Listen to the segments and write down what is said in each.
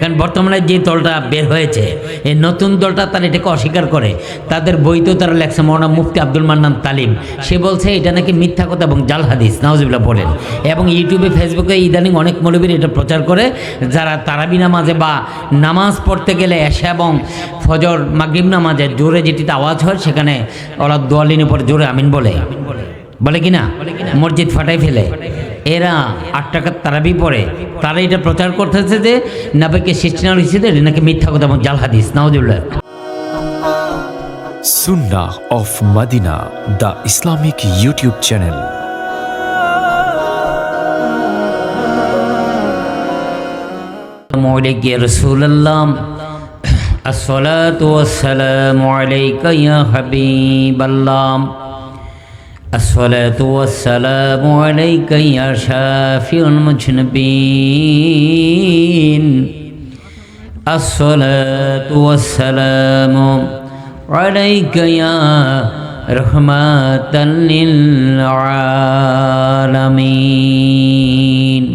কারণ বর্তমানে যে দলটা বের হয়েছে, এই নতুন দলটা তারা এটাকে অস্বীকার করে। তাদের বইতেও তারা লেখছে, মৌলানা মুফতি আব্দুল মান্নান তালিম। সে বলছে, এটা নাকি মিথ্যা কথা এবং জাল হাদিস। নাওজিবুল্লাহ বলেন। এবং ইউটিউবে, ফেসবুকে ইদানিং অনেক মৌলবীর এটা প্রচার করে, যারা তারাবি নামাজে বা নামাজ পড়তে গেলে এসে এবং ফজর মাগরিব নামাজে জোরে যেটিতে আওয়াজ হয়, সেখানে ওরা দোয়ালিনের উপর জোরে আমিন বলে। বলে কি না? মসজিদ ফাটাই ফেলে। এরা আট টাকার তারাবি পড়ে তারা এটা প্রচার করতেছে যে নাবিকে সৃষ্টি না হয়েছে এটা নাকি মিথ্যা কথা এবং জাল হাদিস নাউজুল্লাহ Sunnah of Madina, the Islamic YouTube channel. عليك يا رسول الله الصلاة والسلام عليك يا حبيب الله الصلاة والسلام عليك يا شافي المجنبين الصلاة والسلام عليك يا رحمة للعالمين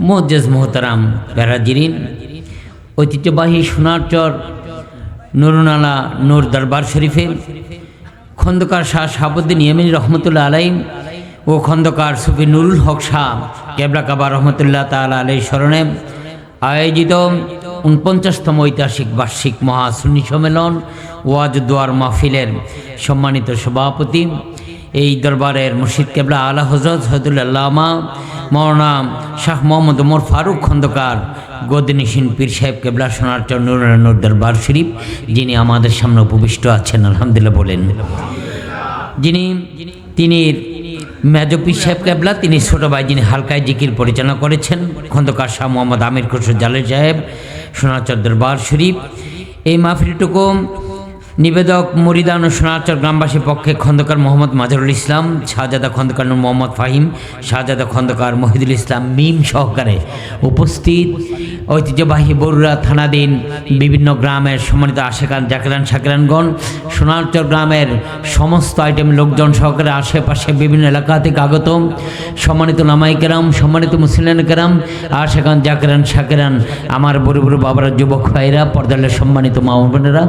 মোজ্জেজ মোহতারাম প্যারাজিরিন ঐতিহ্যবাহী সোনারচর নুরুনালা নূর দরবার শরীফে খন্দকার শাহ শাহাবুদ্দিন ইয়ামিন রহমতুল্লাহ আলাইম ও খন্দকার সুফি নুরুল হক শাহ কেবলা কাবা রহমতুল্লাহ তালা আলাই স্মরণে আয়োজিত উনপঞ্চাশতম ঐতিহাসিক বার্ষিক মহাসুন্নি সম্মেলন ওয়াজ দোয়ার মাহফিলের সম্মানিত সভাপতি এই দরবারের মুর্শিদ কেবলা আলা হজরত সৈদুল্লামা মৌলানা শাহ মোহাম্মদ ওমর ফারুক খন্দকার গদিনিসিন পীর সাহেব কেবলা সোনার চন্দ্র দরবার শরীফ, যিনি আমাদের সামনে উপবিষ্ট আছেন, আলহামদুলিল্লাহ বলেন। যিনি, তিনি মেজো পীর সাহেব কেবলা, তিনি ছোট ভাই যিনি হালকায় জিকির পরিচালনা করেছেন, খন্দকার শাহ মোহাম্মদ আমির খসরু জালের সাহেব সোনাচর দরবার শরীফ। এই মাহফিলটুকু নিবেদক মুরিদান ও সোনাচর গ্রামবাসীর পক্ষে খন্দকার মোহাম্মদ মাজরুল ইসলাম, শাহজাদা খন্দকার মোহাম্মদ ফাহিম, শাহজাদা খন্দকার মহিদুল ইসলাম মিম সহকারে উপস্থিত। ঐতিহ্যবাহী বরুড়া থানাধীন বিভিন্ন গ্রামের সম্মানিত আশেকান জাকেরান শাকেরানগণ, সোনারচর গ্রামের সমস্ত আইটেম লোকজন সহকারে আশেপাশে বিভিন্ন এলাকা থেকে আগত। সম্মানিত নামাই কেরাম সম্মানিত মুসলিম কেরাম আশেকান জাকেরান শাকেরান, আমার বড় বড় বাবারা, যুবক ভাইরা পর্দালের সম্মানিত মা বোনেরা,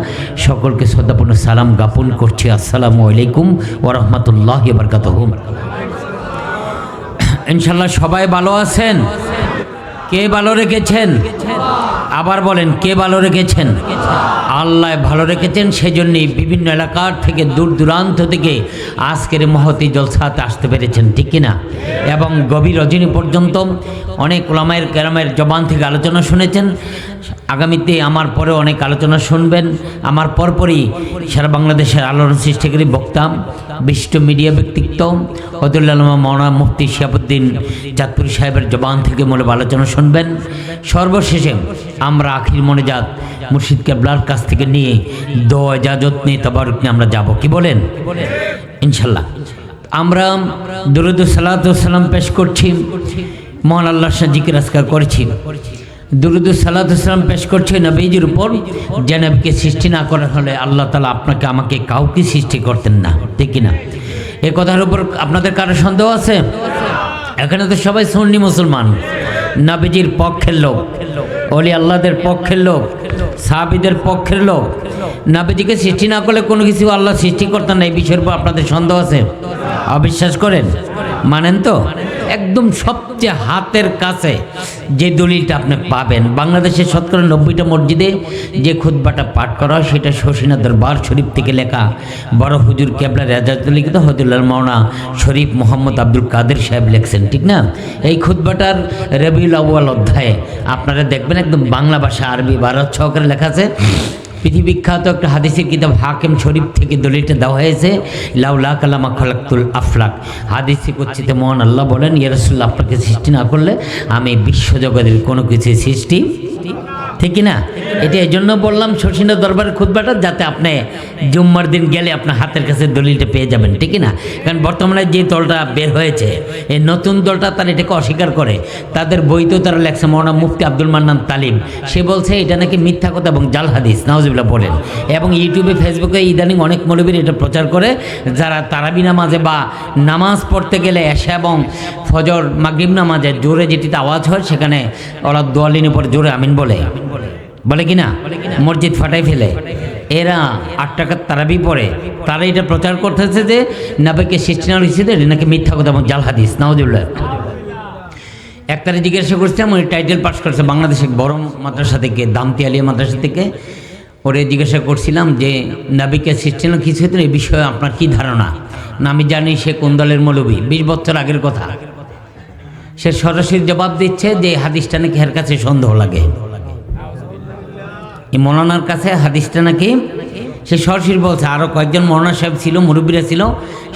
সকলকে শ্রদ্ধাপূর্ণ সালাম জ্ঞাপন করছি। আসসালামু আলাইকুম ওরহমতুল্লাহ বরকাতহুম ইনশাল্লাহ সবাই ভালো আছেন? কে ভালো রেখেছেন? আবার বলেন, কে ভালো রেখেছেন? আল্লাহ ভালো রেখেছেন সেই জন্যই বিভিন্ন এলাকার থেকে দূর দূরান্ত থেকে আজকের মহতি জলসাতে আসতে পেরেছেন, ঠিক কিনা? এবং গভীর রজনী পর্যন্ত অনেক ওলামায়ের কেরামের জবান থেকে আলোচনা শুনেছেন। আগামীতে আমার পরে অনেক আলোচনা শুনবেন। আমার পরপরই সারা বাংলাদেশের আলোড়ন সৃষ্টিকারী বক্তা, বিশিষ্ট মিডিয়া ব্যক্তিত্ব হদুল্লামা মৌনা মুফতি শিয়াবুদ্দিন চাঁদপুরি সাহেবের জবান থেকে মূল আলোচনা শুনবেন। সর্বশেষে আমরা আখির মনে যাত মুর্শিদ কেবলার কাছ থেকে নিয়ে দো এজাজত নিয়ে, তবারক নিয়ে আমরা যাব। কি বলেন? ইনশাল্লাহ। আমরা দুরুদ সালাতাম পেশ করছি। মহান আল্লাহ শাহ জিকির আজকার করেছি। দুরুদ সালাতাম পেশ করছি নবীজির উপর। যে নবীকে সৃষ্টি না করার হলে আল্লাহ তালা আপনাকে, আমাকে কাউকে সৃষ্টি করতেন না। ঠিক না এ কথার উপর আপনাদের কারও সন্দেহ আছে? এখানে তো সবাই সন্নি মুসলমান। নাবিজির পক্ষের লোক অলি আল্লাহদের পক্ষের লোক, সাহাবিদের পক্ষের লোক। নাবিজিকে সৃষ্টি না করলে কোনো কিছু আল্লাহ সৃষ্টি করতেন না, এই বিষয়ের উপর আপনাদের সন্দেহ আছে? অবিশ্বাস করেন? মানেন তো? একদম সবচেয়ে হাতের কাছে যে দলিলটা আপনি পাবেন। বাংলাদেশের শতকরা নব্বইটা মসজিদে যে খুদ্বাটা পাঠ করা হয়, সেটা শশীনা দরবার শরীফ থেকে লেখা। বড় হুজুর কেবলা রেজাজুল লিখিত হজুল্লাল মাওনা শরীফ মোহাম্মদ আব্দুল কাদের সাহেব লেখছেন, ঠিক না? এই খুদ্বাটার রবিউল আউ্য়াল অধ্যায়ে আপনারা দেখবেন একদম বাংলা ভাষা, আরবি, ভারত সহকারে লেখা আছে। পৃথিবীখ্যাত একটা হাদিসের কিতাব হাকিম শরীফ থেকে দলিলটা দেওয়া হয়েছে, লাউলা কালামা খালাক্তুল আফলাক। হাদিসে কচ্ছিতে মোহন আল্লাহ বলেন ইয়ারসুল্লাহ আপনাকে সৃষ্টি না করলে আমি বিশ্বজগতের কোনো কিছু সৃষ্টি ঠিক না এটা এই জন্য বললাম শশীনা দরবারের খুদবাটা যাতে আপনি জুম্মার দিন গেলে আপনার হাতের কাছে দলিলটা পেয়ে যাবেন, ঠিক না কারণ বর্তমানে যে দলটা বের হয়েছে, এই নতুন দলটা তারা এটাকে অস্বীকার করে। তাদের বইতেও তারা লেখছে, মৌলানা মুফতি আব্দুল মান্নান তালিম। সে বলছে, এটা নাকি মিথ্যা কথা এবং জাল হাদিস নাওজিবুল্লাহ বলেন। এবং ইউটিউবে, ফেসবুকে ইদানিং অনেক মৌলবীর এটা প্রচার করে, যারা তারাবি নামাজে বা নামাজ পড়তে গেলে এসে এবং ফজর মাগরিব নামাজে জোরে যেটিতে আওয়াজ হয়, সেখানে ওরা দোয়ালিনের উপর জোরে আমিন বলে। বলে কি না? মসজিদ ফাটাই ফেলে। এরা আট টাকার তারাবি পড়ে। তারা এটা প্রচার করতেছে যে নাবিকে সিস্টেনাল হিসেবে নাকি মিথ্যা কথা এবং জাল হাদিস। নাউজুল্লাহ এক তারিখ জিজ্ঞাসা করছিলাম উনি টাইটেল পাস করেছে বাংলাদেশের বড় মাদ্রাসা থেকে দামতি আলিয়া মাদ্রাসা থেকে। ওরে জিজ্ঞাসা করছিলাম যে নাবিকে সৃষ্টি না কিছু হতো এই বিষয়ে আপনার কি ধারণা? না, আমি জানি সে কোন দলের মৌলবী। বিশ বছর আগের কথা। সে সরাসরি জবাব দিচ্ছে যে হাদিসটা নাকি এর কাছে সন্দেহ লাগে। এই মৌলানার কাছে হাদিসটা নাকি সে সরাসরি বলছে আরও কয়েকজন মৌলানা সাহেব ছিল, মুরব্বীরা ছিল,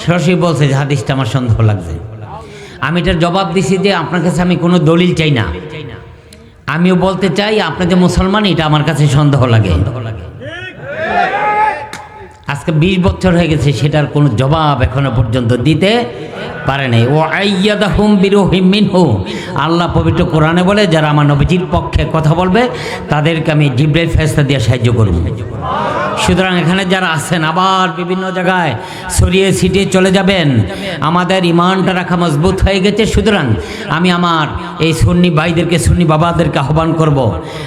সরাসরি বলছে যে হাদিসটা আমার সন্দেহ লাগছে। আমি এটার জবাব দিছি যে আপনার কাছে আমি কোনো দলিল চাই না। আমিও বলতে চাই, আপনি যে মুসলমান, এটা আমার কাছে সন্দেহ লাগে। আজকে বিশ বছর হয়ে গেছে, সেটার কোনো জবাব এখনও পর্যন্ত দিতে পারে নাই। ও আইয়াদা হুম বিরোহিম মিনহু। আল্লাহ পবিত্র কোরআনে বলে, যারা আমার নবীজির পক্ষে কথা বলবে, তাদেরকে আমি জিব্রের ফেস্তা দিয়ে সাহায্য করব। সুতরাং এখানে যারা আছেন, আবার বিভিন্ন জায়গায় ছড়িয়ে ছিটিয়ে চলে যাবেন। আমাদের ইমানটা রাখা মজবুত হয়ে গেছে। সুতরাং আমি আমার এই সুন্নি ভাইদেরকে, সুন্নি বাবাদেরকে আহ্বান করব।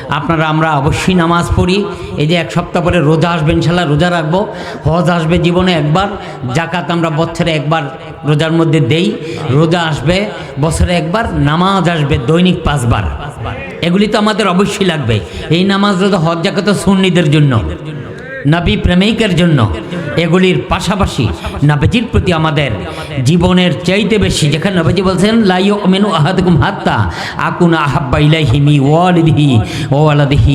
আপনারা, আমরা অবশ্যই নামাজ পড়ি। এই যে এক সপ্তাহ পরে রোজা আসবে ইনশাল্লাহ রোজা রাখব। হজ আসবে জীবনে একবার জাকাত আমরা বছরে একবার রোজার মধ্যে দেই। রোজা আসবে বছরে একবার, নামাজ আসবে দৈনিক পাঁচবার। এগুলি তো আমাদের অবশ্যই লাগবে। এই নামাজ রোজা, হজ জাকাত সুন্নিদের জন্য। নবী প্রেমিকের জন্য এগুলির পাশাপাশি নবীজির প্রতি আমাদের জীবনের চাইতে বেশি, যেখানে নবীজি বলছেন লাইও মেনু আহাদকুম হাত্তা আকুন আহাব্বা মি ওয়ালিদিহি ও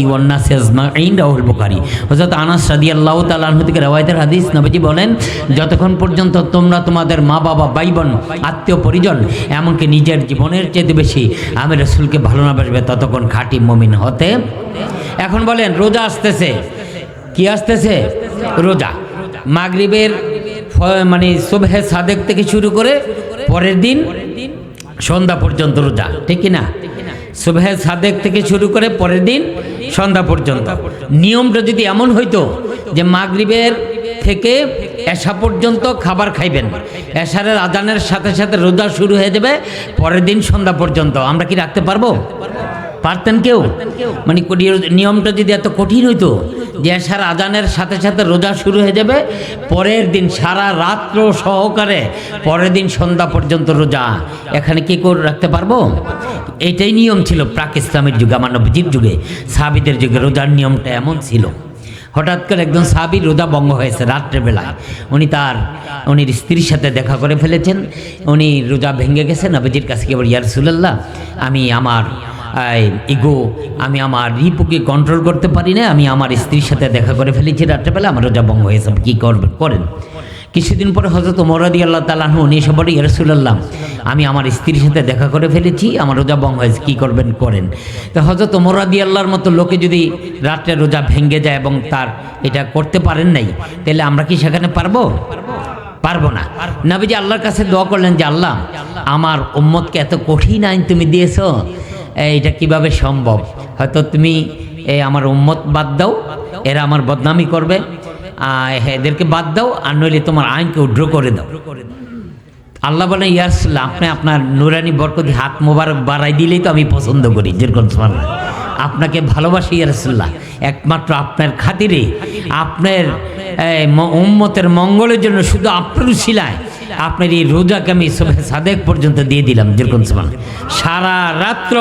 ওয়ান্নাসি আজমাইন রাহুল বুখারী। হযরত আনাস রাদিয়াল্লাহু তাআলা আনহু থেকে রওয়ায়াতের হাদিস নবীজি বলেন, যতক্ষণ পর্যন্ত তোমরা তোমাদের মা বাবা ভাই বোন আত্মীয়, পরিজন, এমনকি নিজের জীবনের চাইতে বেশি আমি রসুলকে ভালো না বাসবে ততক্ষণ খাঁটি মমিন হতে এখন বলেন, রোজা আসতেছে। কি আসতেছে? রোজা। মাগরিবের মানে সুবহে সাদেক থেকে শুরু করে পরের দিন সন্ধ্যা পর্যন্ত রোজা, ঠিক না সুবহে সাদেক থেকে শুরু করে পরের দিন সন্ধ্যা পর্যন্ত। নিয়মটা যদি এমন হইতো যে মাগরিবের থেকে এশা পর্যন্ত খাবার খাইবেন, এশারের আজানের সাথে সাথে রোজা শুরু হয়ে যাবে, পরের দিন সন্ধ্যা পর্যন্ত। আমরা কি রাখতে পারব? পারতেন কেউ? মানে নিয়মটা যদি এত কঠিন হইতো যে আজানের সাথে সাথে রোজা শুরু হয়ে যাবে, পরের দিন সারা রাত্র সহকারে পরের দিন সন্ধ্যা পর্যন্ত রোজা। এখানে কি করে রাখতে পারব? এটাই নিয়ম ছিল প্রাক ইসলামের যুগে, আমার যুগে। সাহাবিদের যুগে রোজার নিয়মটা এমন ছিল। হঠাৎ করে একজন সাহাবির রোজা ভঙ্গ হয়েছে রাত্রেবেলায় উনি তার, উনির স্ত্রীর সাথে দেখা করে ফেলেছেন। উনি রোজা ভেঙে গেছেন নবীজির কাছে কি ইয়ার সুলাল্লাহ আমি আমার ইগো, আমি আমার রিপুকে কন্ট্রোল করতে পারি না, আমি আমার স্ত্রীর সাথে দেখা করে ফেলেছি রাত্রেবেলা, আমার রোজা ভঙ্গ হয়েছে কী করবেন করেন। কিছুদিন পরে হজরত মোরাদি আল্লাহ তালাহ উনি এসে বলে ইয়ারসুল্লাহ আমি আমার স্ত্রীর সাথে দেখা করে ফেলেছি, আমার রোজা ভঙ্গ হয়েছে, কী করবেন, করেন। তো হজরত মোরাদি আল্লাহর মতো লোকে যদি রাত্রে রোজা ভেঙে যায় এবং তার এটা করতে পারেন নাই, তাহলে আমরা কি সেখানে পারব? পারব না। নবীজি আল্লাহর কাছে দোয়া করলেন যে, আল্লাহ, আমার উম্মতকে এত কঠিন আইন তুমি দিয়েছ এইটা কীভাবে সম্ভব? হয়তো তুমি এই আমার উম্মত বাদ দাও, এরা আমার বদনামি করবে এদেরকে বাদ দাও, আর নইলে তোমার আইনকে উড্র করে দাও। আল্লাহ বলে ইয়ারসুল্লাহ আপনি আপনার নুরানি বরকতি হাত মোবারক বাড়াই দিলেই তো আমি পছন্দ করি। যেরকম। আপনাকে ভালোবাসি ইয়ারসুল্লাহ একমাত্র আপনার খাতিরে, আপনার উম্মতের মঙ্গলের জন্য শুধু আপনার শিলায় আপনার এই রোজাকে আমি সবে সাদেক পর্যন্ত দিয়ে দিলাম যেরকম সুবহানাল্লাহ। সারা রাত্র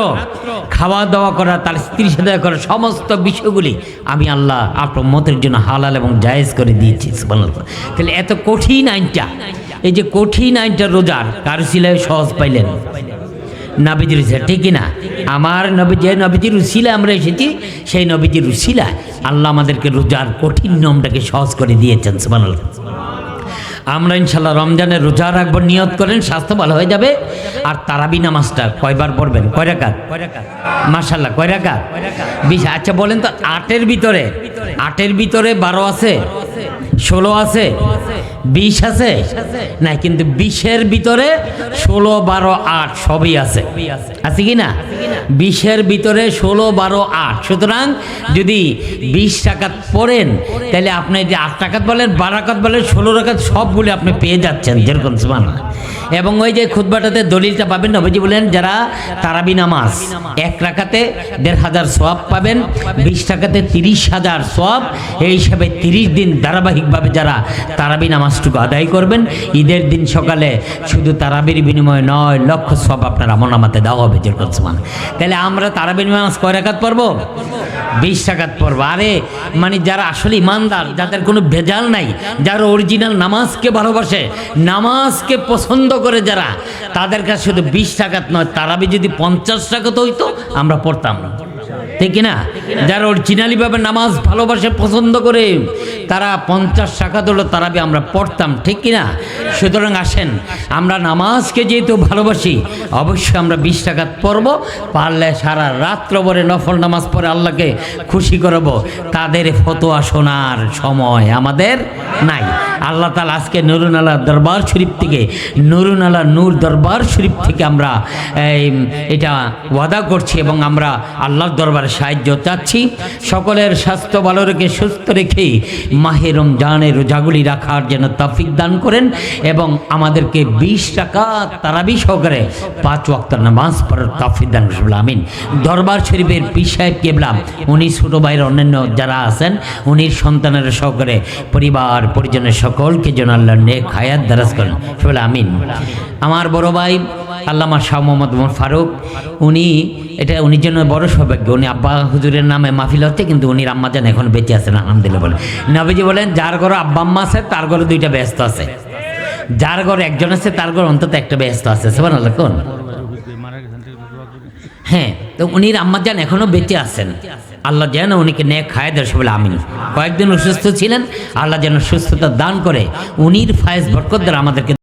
খাওয়া দাওয়া করা তার স্ত্রীর সাথে করা সমস্ত বিষয়গুলি আমি আল্লাহ আপনার মতের জন্য হালাল এবং জায়েজ করে দিয়েছি। তাহলে এত কঠিন আইনটা এই যে কঠিন আইনটা রোজার কার শিলায় সহজ পাইলেন? নবীজির উসিলা ঠিক না আমার নবী যে নবীজির উসিলা আমরা এসেছি সেই নবীজির উসিলা আল্লাহ আমাদেরকে রোজার কঠিন নিয়মটাকে সহজ করে দিয়েছেন সুবহানাল্লাহ। আমরা ইনশাল্লাহ রমজানের রোজা রাখব, নিয়ত করেন, স্বাস্থ্য ভালো হয়ে যাবে। আর তারাবি নামাজটা কয়বার পড়বেন? কয় রাকাত? মাশাল্লাহ কয় রাকাত? বিশ আচ্ছা বলেন তো, আটের ভিতরে আটের ভিতরে বারো আছে, ষোলো আছে বিশ আছে? না, কিন্তু বিশের ভিতরে ষোলো, বারো, আট সবই আছে। আছে কি না? বিশের ভিতরে ষোলো, বারো, আট। সুতরাং যদি বিশ টাকাত পড়েন, তাহলে আপনি যে আট টাকাত বলেন, বারো টাকাত বলেন, ষোলো টাকাত সবগুলো আপনি পেয়ে যাচ্ছেন, যেরকম সুবানা এবং ওই যে খুদবাটাতে দলিলটা পাবেন, নবীজি বলেন, যারা তারাবি নামাজ, এক রাখাতে দেড় হাজার সোয়াব পাবেন, বিশ টাকাতে তিরিশ হাজার সোয়াব এই হিসাবে তিরিশ দিন ধারাবাহিকভাবে যারা তারাবি নামাজটুকু আদায় করবেন। ঈদের দিন সকালে শুধু তারাবির বিনিময়ে নয়, লক্ষ সব আপনার আমল নামাতে দেওয়া হবে সমান তাহলে আমরা তারাবির নামাজ কয় রাখাত পড়ব? বিশ টাকাত পড়ব। আরে মানে যারা আসলে ইমানদার, যাদের কোনো ভেজাল নাই, যারা অরিজিনাল নামাজকে ভালোবাসে, নামাজকে পছন্দ করে যারা, তাদের কাছে শুধু বিশ টাকাত নয়, তারাবি যদি পঞ্চাশ টাকাত হইতো, আমরা পড়তাম ঠিক না যারা অরিজিনালিভাবে নামাজ ভালোবাসে, পছন্দ করে, তারা পঞ্চাশ টাকা দিল তারাবি আমরা পড়তাম, ঠিক কিনা? সুতরাং আসেন, আমরা নামাজকে যেহেতু ভালোবাসি, অবশ্যই আমরা বিশ টাকা পড়ব, পারলে সারা রাত্র ভরে নফল নামাজ পড়ে আল্লাহকে খুশি করব। তাদের ফতোয়া শোনার সময় আমাদের নাই। আল্লাহ তালা আজকে নুরুন আল্লাহ দরবার শরীফ থেকে নুরুন আল্লাহ নূর দরবার শরীফ থেকে আমরা এটা ওয়াদা করছি এবং আমরা আল্লাহর দরবারে সাহায্য চাচ্ছি। সকলের স্বাস্থ্য ভালো রেখে, সুস্থ রেখে মাহে রমজানের রোজাগুলি রাখার যেন তফিক দান করেন এবং আমাদেরকে বিশ টাকা তারাবি সহকারে পাঁচ ওয়াক্ত নামাজ পড়ার তফিক দান আমিন। দরবার শরীফের পি সাহেব কেবলাম উনি ছোট ভাইয়ের অন্যান্য যারা আছেন, উনি সন্তানের সহকারে পরিবার, পরিজনের সকলকে যেন আল্লাহ নেক হায়াত দারাজ করেন। আমিন। আমার বড় ভাই আল্লামা শাহ মোহাম্মদ মোহাম্মদ ফারুক, উনি এটা উনির জন্য বড় সৌভাগ্য। উনি আব্বা হুজুরের নামে মাহফিল হচ্ছে, কিন্তু উনির আম্মা যেন এখন বেঁচে আছেন, আলহামদুলিল্লাহ বলে নবীজি বলেন, যার ঘরে আব্বা আম্মা আছে, তার ঘরে দুইটা ব্যস্ত আছে। যার ঘরে একজন আছে, তার ঘরে অন্তত একটা ব্যস্ত আছে। সেবার আল্লাহ কোন? হ্যাঁ তো উনির আম্মাজান এখনও বেঁচে আছেন। আল্লাহ যেন উনিকে নে খায় দেয় বলে আমিন। কয়েকদিন অসুস্থ ছিলেন, আল্লাহ যেন সুস্থতা দান করে, উনির ফায়েজ বরকত দ্বারা আমাদেরকে